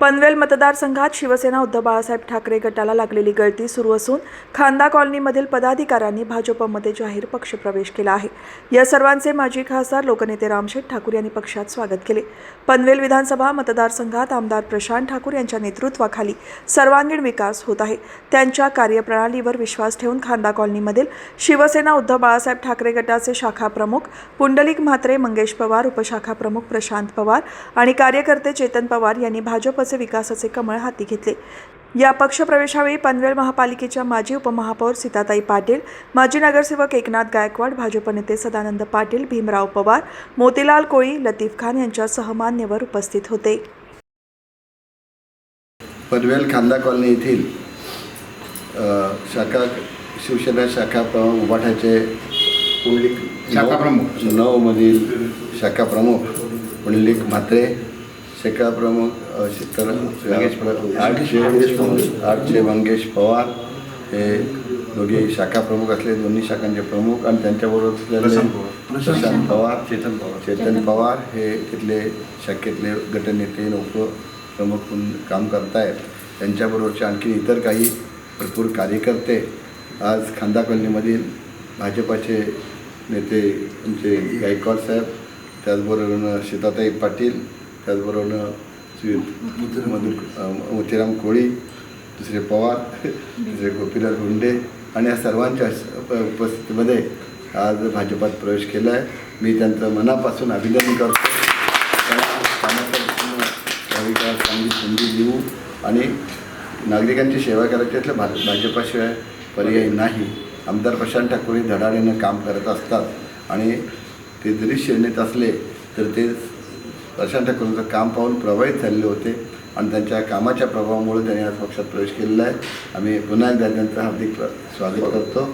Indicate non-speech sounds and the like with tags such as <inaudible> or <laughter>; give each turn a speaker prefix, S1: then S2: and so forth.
S1: पनवेल मतदारसंघात शिवसेना उद्धव बाळासाहेब ठाकरे गटाला लागलेली गळती सुरू असून खांदा कॉलनीमधील पदाधिकाऱ्यांनी भाजपमध्ये जाहीर पक्षप्रवेश केला आहे. या सर्वांचे माजी खासदार लोकनेते रामशेठ ठाकूर यांनी पक्षात स्वागत केले. पनवेल विधानसभा मतदारसंघात आमदार प्रशांत ठाकूर यांच्या नेतृत्वाखाली सर्वांगीण विकास होत आहे. त्यांच्या कार्यप्रणालीवर विश्वास ठेवून खांदा कॉलनीमधील शिवसेना उद्धव बाळासाहेब ठाकरे गटाचे शाखा प्रमुख पुंडलिक म्हात्रे मंगेश पवार उपशाखा प्रमुख प्रशांत पवार आणि कार्यकर्ते चेतन पवार यांनी भाजप भाजपचे विकासाचे कमळ हाती घेतले या पक्षप्रवेशावेळी पनवेल महापालिकेच्या माजी उपमहापौर सीताताई पाटील माजी नगरसेवक एकनाथ गायकवाड भाजप नेते सदानंद पाटील भीमराव पवार मोतीलाल कोळी लतीफ खान यांच्यासह मान्यवर उपस्थित होते
S2: पनवेल खांदा कॉलनी येथील अ, शाखा शिवसेना शाखा प्रमुख उभाठाचे
S3: शाखा प्रमुख.
S2: नऊमधील शाखा प्रमुख पुंडलिक म्हात्रे शाखा प्रमुख आठशे आठशे मंगेश पवार. हे दोघे शाखा प्रमुख असले दोन्ही शाखांचे प्रमुख आणि त्यांच्याबरोबर
S3: प्रशांत पवार. चेतन पवार.
S2: चेतन पवार. हे तिथले शाखेतले गटनेते उपप्रमुख म्हणून काम करतायत. त्यांच्याबरोबरचे आणखी इतर काही भरपूर कार्यकर्ते आज खांदा कॉलनीमधील भाजपाचे नेते आमचे गायकवाड साहेब त्याचबरोबर सीताताई पाटील त्याचबरोबर श्री मधुर मोतीराम कोळी दुसरे पवार <laughs> दुसरे गोपीनाथ गुंडे आणि या सर्वांच्या उपस्थितीमध्ये आज भाजपात प्रवेश केला आहे मी त्यांचं मनापासून अभिनंदन करतो. चांगली संधी देऊ आणि नागरिकांची सेवा करायची असल्या भा भाजपाशिवाय पर्याय नाही. आमदार प्रशांत ठाकूर हे धडाडीनं काम करत असतात आणि ते जरी श्रेणीत असले तर ते प्रशांत ठाकूरचं काम पाहून प्रभावित झालेले होते आणि त्यांच्या कामाच्या प्रभावामुळे त्यांनी आज पक्षात प्रवेश केलेला आहे. आम्ही पुन्हा एकदा त्यांचं हार्दिक स्वागत. करतो.